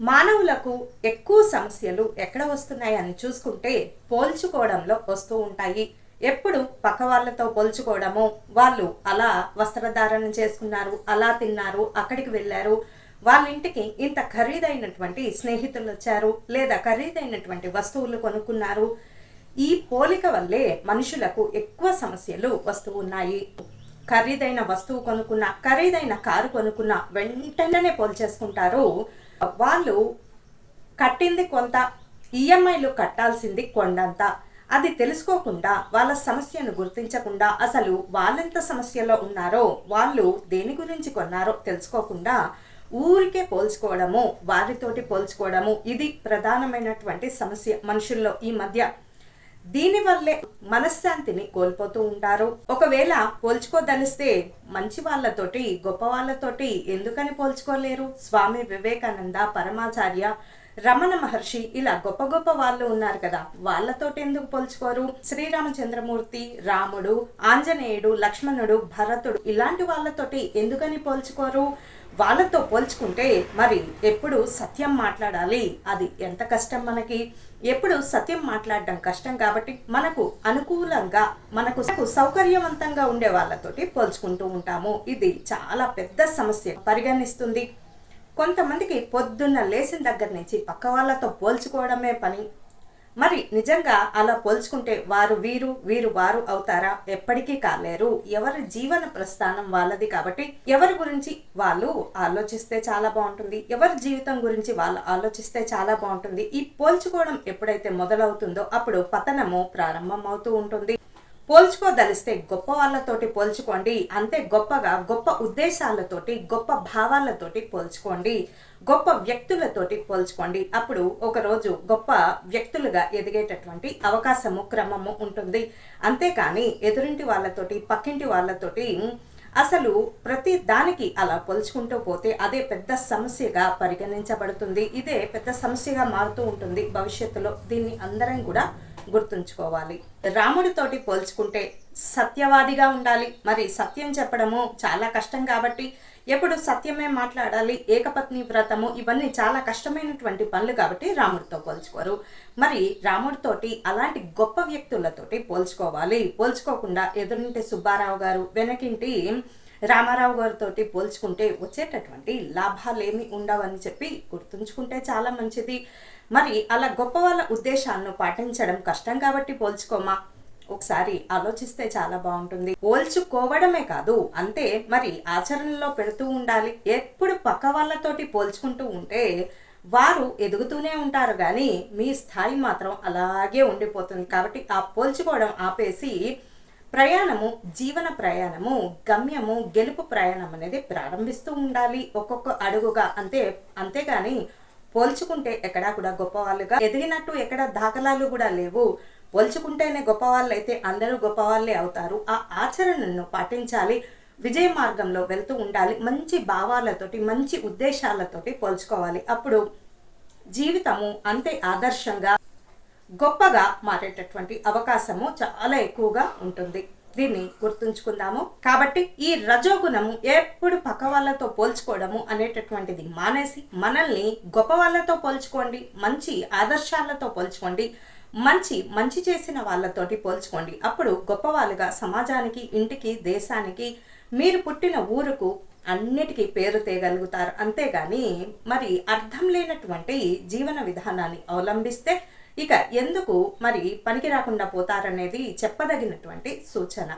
మానవులకు ఎక్కువ సమస్యలు ఎక్కడ వస్తున్నాయి అని చూసుకుంటే పోల్చుకోవడంలో వస్తూ ఉంటాయి. ఎప్పుడు పక్క వాళ్ళతో పోల్చుకోవడము వాళ్ళు అలా వస్త్రధారణ చేసుకున్నారు అలా తిన్నారు అక్కడికి వెళ్ళారు. వాళ్ళ ఇంటికి ఇంత ఖరీదైనటువంటి స్నేహితులు వచ్చారు లేదా ఖరీదైనటువంటి వస్తువులు కొనుక్కున్నారు. ఈ పోలిక వల్లే మనుషులకు ఎక్కువ సమస్యలు వస్తూ ఉన్నాయి. ఖరీదైన వస్తువు కొనుక్కున్న ఖరీదైన కారు కొనుక్కున్న వెంటనే పోల్చేసుకుంటారు. వాళ్ళు కట్టింది కొంత ఈఎంఐలు కట్టాల్సింది కొండంత. అది తెలుసుకోకుండా వాళ్ళ సమస్యను గుర్తించకుండా అసలు వాళ్ళెంత సమస్యలో ఉన్నారో వాళ్ళు దేని గురించి కొన్నారో తెలుసుకోకుండా ఊరికే పోల్చుకోవడము వారితోటి పోల్చుకోవడము ఇది ప్రధానమైనటువంటి సమస్య మనుషుల్లో ఈ మధ్య. దీనివల్లే మనశ్శాంతిని కోల్పోతూ ఉంటారు. ఒకవేళ పోల్చుకోదలిస్తే మంచి వాళ్ళతోటి గొప్ప వాళ్ళతోటి ఎందుకని పోల్చుకోలేరు? స్వామి వివేకానంద పరమాచార్య రమణ మహర్షి ఇలా గొప్ప గొప్ప వాళ్ళు ఉన్నారు కదా. వాళ్ళతోటి ఎందుకు పోల్చుకోరు? శ్రీరామచంద్రమూర్తి రాముడు ఆంజనేయుడు లక్ష్మణుడు భరతుడు ఇలాంటి వాళ్ళతోటి ఎందుకని పోల్చుకోరు? వాళ్ళతో పోల్చుకుంటే మరి ఎప్పుడు సత్యం మాట్లాడాలి? అది ఎంత కష్టం మనకి? ఎప్పుడు సత్యం మాట్లాడడం కష్టం కాబట్టి మనకు అనుకూలంగా మనకు సౌకర్యవంతంగా ఉండే వాళ్ళతోటి పోల్చుకుంటూ ఉంటాము. ఇది చాలా పెద్ద సమస్య పరిగణిస్తుంది. కొంతమందికి పొద్దున్న లేచిన దగ్గర నుంచి పక్క వాళ్ళతో పోల్చుకోవడమే పని. మరి నిజంగా అలా పోల్చుకుంటే వారు వీరు వీరు వారు అవుతారా? ఎప్పటికీ కాలేరు. ఎవరి జీవన ప్రస్థానం వాళ్ళది కాబట్టి ఎవరి గురించి వాళ్ళు ఆలోచిస్తే చాలా బాగుంటుంది. ఎవరి జీవితం గురించి వాళ్ళు ఆలోచిస్తే చాలా బాగుంటుంది. ఈ పోల్చుకోవడం ఎప్పుడైతే మొదలవుతుందో అప్పుడు పతనము ప్రారంభం అవుతూ ఉంటుంది. పోల్చుకోదలిస్తే గొప్ప వాళ్ళతోటి పోల్చుకోండి. అంతే గొప్పగా గొప్ప ఉద్దేశాలతోటి గొప్ప భావాలతోటి పోల్చుకోండి. గొప్ప వ్యక్తులతోటి పోల్చుకోండి. అప్పుడు ఒకరోజు గొప్ప వ్యక్తులుగా ఎదిగేటటువంటి అవకాశము క్రమము ఉంటుంది. అంతేకాని ఎదురింటి వాళ్ళతోటి పక్కింటి వాళ్ళతోటి అసలు ప్రతి దానికి అలా పోల్చుకుంటూ పోతే అదే పెద్ద సమస్యగా పరిగణించబడుతుంది. ఇదే పెద్ద సమస్యగా మారుతూ ఉంటుంది భవిష్యత్తులో. దీన్ని అందరం కూడా గుర్తుంచుకోవాలి. రాముడితోటి పోల్చుకుంటే సత్యవాదిగా ఉండాలి. మరి సత్యం చెప్పడము చాలా కష్టం కాబట్టి ఎప్పుడు సత్యమే మాట్లాడాలి. ఏకపత్ని వ్రతము ఇవన్నీ చాలా కష్టమైనటువంటి పనులు కాబట్టి రాముడితో పోల్చుకోరు. మరి రాముడితోటి అలాంటి గొప్ప వ్యక్తులతోటి పోల్చుకోవాలి. పోల్చుకోకుండా ఎదురింటి సుబ్బారావు గారు వెనకింటి రామారావు గారితో పోల్చుకుంటే వచ్చేటటువంటి లాభాలేమి ఉండవని చెప్పి గుర్తుంచుకుంటే చాలా మంచిది. మరి అలా గొప్ప వాళ్ళ ఉద్దేశాలను పాటించడం కష్టం కాబట్టి పోల్చుకోమా? ఒకసారి ఆలోచిస్తే చాలా బాగుంటుంది. పోల్చుకోవడమే కాదు అంతే. మరి ఆచరణలో పెడుతూ ఉండాలి. ఎప్పుడు పక్క వాళ్ళతోటి పోల్చుకుంటూ ఉంటే వారు ఎదుగుతూనే ఉంటారు కానీ మీ స్థాయి మాత్రం అలాగే ఉండిపోతుంది. కాబట్టి ఆ పోల్చుకోవడం ఆపేసి ప్రయాణము జీవన ప్రయాణము గమ్యము గెలుపు ప్రయాణం అనేది ప్రారంభిస్తూ ఉండాలి ఒక్కొక్క అడుగుగా. అంతే అంతేగాని పోల్చుకుంటే ఎక్కడా కూడా గొప్పవాళ్ళుగా ఎదిగినట్టు ఎక్కడ దాఖలాలు కూడా లేవు. పోల్చుకుంటేనే గొప్పవాళ్ళు అయితే అందరూ గొప్పవాళ్ళే అవుతారు. ఆ ఆచరణను పాటించాలి విజయ మార్గంలో వెళ్తూ ఉండాలి మంచి భావాలతోటి మంచి ఉద్దేశాలతోటి పోల్చుకోవాలి. అప్పుడు జీవితము అంతే ఆదర్శంగా గొప్పగా మారేటటువంటి అవకాశము చాలా ఎక్కువగా ఉంటుంది. దీన్ని గుర్తుంచుకుందాము. కాబట్టి ఈ రజోగుణము ఎప్పుడు పక్క వాళ్ళతో పోల్చుకోవడము అనేటటువంటిది మానేసి మనల్ని గొప్ప వాళ్ళతో పోల్చుకోండి మంచి ఆదర్శాలతో పోల్చుకోండి మంచి మంచి చేసిన వాళ్ళతోటి పోల్చుకోండి. అప్పుడు గొప్ప వాళ్ళుగా సమాజానికి ఇంటికి దేశానికి మీరు పుట్టిన ఊరుకు అన్నిటికీ పేరు తేగలుగుతారు. అంతేగాని మరి అర్థం లేనటువంటి జీవన విధానాన్ని అవలంబిస్తే ఇక ఎందుకు మరి పనికి రాకుండా పోతారనేది చెప్పదగినటువంటి సూచన.